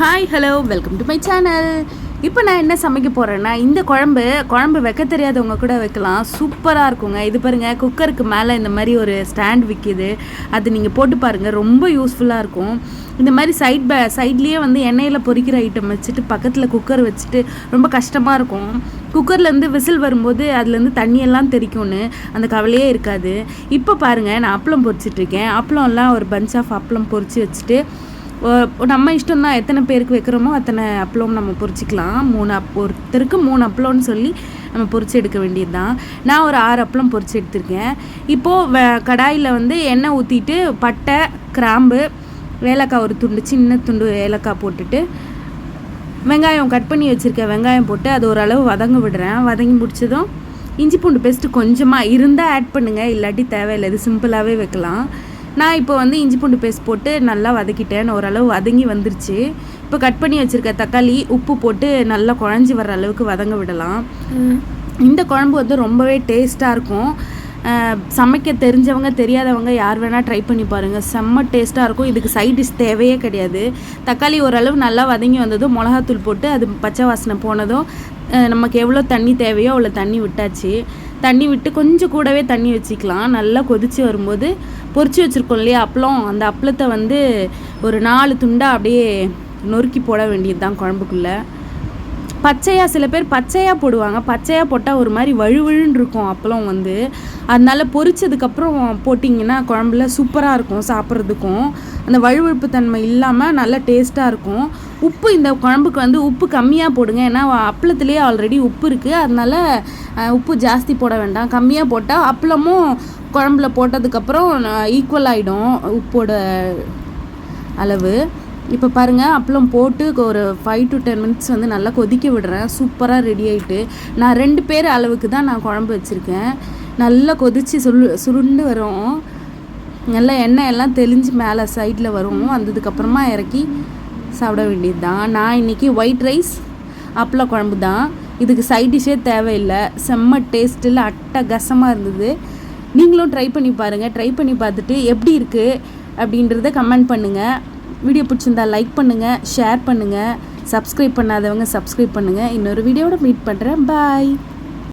Hi hello welcome to my channel இப்போ நான் என்ன சமைக்க போகிறேன்னா இந்த குழம்பு குழம்பு வைக்க தெரியாதவங்க கூட வைக்கலாம். சூப்பராக இருக்குங்க. இது பாருங்கள் குக்கருக்கு மேலே இந்த மாதிரி ஒரு ஸ்டாண்ட் விற்கிது அது நீங்கள் போட்டு பாருங்கள் ரொம்ப யூஸ்ஃபுல்லாக இருக்கும். இந்த மாதிரி சைட் பே சைட்லேயே வந்து எண்ணெயில் பொரிக்கிற ஐட்டம் வச்சுட்டு பக்கத்தில் குக்கர் வச்சுட்டு ரொம்ப கஷ்டமாக இருக்கும். குக்கர்லேருந்து விசில் வரும்போது அதுலேருந்து தண்ணியெல்லாம் தெரிக்கும்னு அந்த கவலையே இருக்காது. இப்போ பாருங்கள் நான் அப்பளம் பொறிச்சிட்ருக்கேன் அப்பளம்லாம் ஒரு பஞ்ச் ஆஃப் அப்பளம் பொறிச்சு வச்சுட்டு நம்ம இஷ்டம் தான் எத்தனை பேருக்கு வைக்கிறோமோ அத்தனை அப்பளம் நம்ம பொறிச்சிக்கலாம். மூணு அப் ஒருத்தருக்கு மூணு அப்பளம்னு சொல்லி நம்ம பொறிச்சு எடுக்க வேண்டியது தான் நான் ஒரு ஆறு அப்பளம் பொறிச்சு எடுத்திருக்கேன். இப்போது வ கடாயில் வந்து எண்ணெய் ஊற்றிட்டு பட்டை கிராம்பு ஏலக்காய் ஒரு துண்டு சின்ன துண்டு ஏலக்காய் போட்டுட்டு வெங்காயம் கட் பண்ணி வச்சுருக்கேன் வெங்காயம் போட்டு அது ஓரளவு வதங்க விடுறேன். வதங்கி முடிச்சதும் இஞ்சி பூண்டு பேஸ்ட்டு கொஞ்சமாக இருந்தால் ஆட் பண்ணுங்கள் இல்லாட்டி தேவையில்லை. இது சிம்பிளாகவே வைக்கலாம். நான் இப்போ வந்து இஞ்சி பூண்டு பேஸ்ட் போட்டு நல்லா வதக்கிட்டேன். ஓரளவு வதங்கி வந்துருச்சு. இப்போ கட் பண்ணி வச்சுருக்க தக்காளி உப்பு போட்டு நல்லா குழஞ்சி வர்ற அளவுக்கு வதங்க விடலாம். இந்த குழம்பு வந்து ரொம்பவே டேஸ்ட்டாக இருக்கும். சமைக்க தெரிஞ்சவங்க தெரியாதவங்க யார் வேணால் ட்ரை பண்ணி பாருங்கள் செம்ம டேஸ்ட்டாக இருக்கும். இதுக்கு சைட் டிஷ் தேவையே கிடையாது. தக்காளி ஓரளவு நல்லா வதங்கி வந்ததும் மிளகாத்தூள் போட்டு அது பச்சை வாசனை போனதும் நமக்கு எவ்வளோ தண்ணி தேவையோ அவ்வளோ தண்ணி விட்டாச்சு. தண்ணி விட்டு கொஞ்சம் கூடவே தண்ணி வச்சுக்கலாம். நல்லா கொதிச்சு வரும்போது பொறிச்சு வச்சுருக்கோம் இல்லையா அப்பளம். அந்த அப்பளத்தை வந்து ஒரு நாலு துண்டாக அப்படியே நொறுக்கி போட வேண்டியது தான் குழம்புக்குள்ளே. பச்சையாக சில பேர் பச்சையாக போடுவாங்க. பச்சையாக போட்டால் ஒரு மாதிரி வழுவழுன்னு இருக்கும் அப்பளம் வந்து. அதனால பொரிச்சதுக்கப்புறம் போட்டிங்கன்னா குழம்புல சூப்பராக இருக்கும் சாப்பிட்றதுக்கும். அந்த வழுவழுப்பு தன்மை இல்லாமல் நல்லா டேஸ்ட்டாக இருக்கும். உப்பு இந்த குழம்புக்கு வந்து உப்பு கம்மியாக போடுங்க. ஏன்னா அப்பளத்துலேயே ஆல்ரெடி உப்பு இருக்குது அதனால் உப்பு ஜாஸ்தி போட வேண்டாம். கம்மியாக போட்டால் அப்பளமும் குழம்புல போட்டதுக்கப்புறம் ஈக்குவல் ஆகிடும் உப்போட அளவு. இப்போ பாருங்கள் அப்பளம் போட்டு ஒரு ஃபைவ் டு டென் மினிட்ஸ் வந்து நல்லா கொதிக்க விடுறேன். சூப்பராக ரெடி ஆகிட்டு நான் ரெண்டு பேர் அளவுக்கு தான் நான் குழம்பு வச்சுருக்கேன். நல்லா கொதித்து சுரு சுருண்டு வரும். நல்லா எண்ணெய் எல்லாம் தெளிஞ்சு மேலே சைடில் வரும் வந்ததுக்கப்புறமா இறக்கி சாப்பிட வேண்டியது தான் நான் இன்றைக்கி ஒயிட் ரைஸ் அப்பள குழம்பு தான். இதுக்கு சைட் டிஷ்ஷே தேவையில்லை. செம்ம டேஸ்ட்டில் அட்டகாசமாக இருந்தது. நீங்களும் ட்ரை பண்ணி பாருங்கள் ட்ரை பண்ணி பார்த்துட்டு எப்படி இருக்குது அப்படின்றத கமெண்ட் பண்ணுங்கள் வீடியோ பிடிச்சிருந்தா லைக் பண்ணுங்கள் ஷேர் பண்ணுங்கள் சப்ஸ்கிரைப் பண்ணாதவங்க சப்ஸ்கிரைப் பண்ணுங்கள் இன்னொரு வீடியோவோட மீட் பண்ணுறேன் பாய்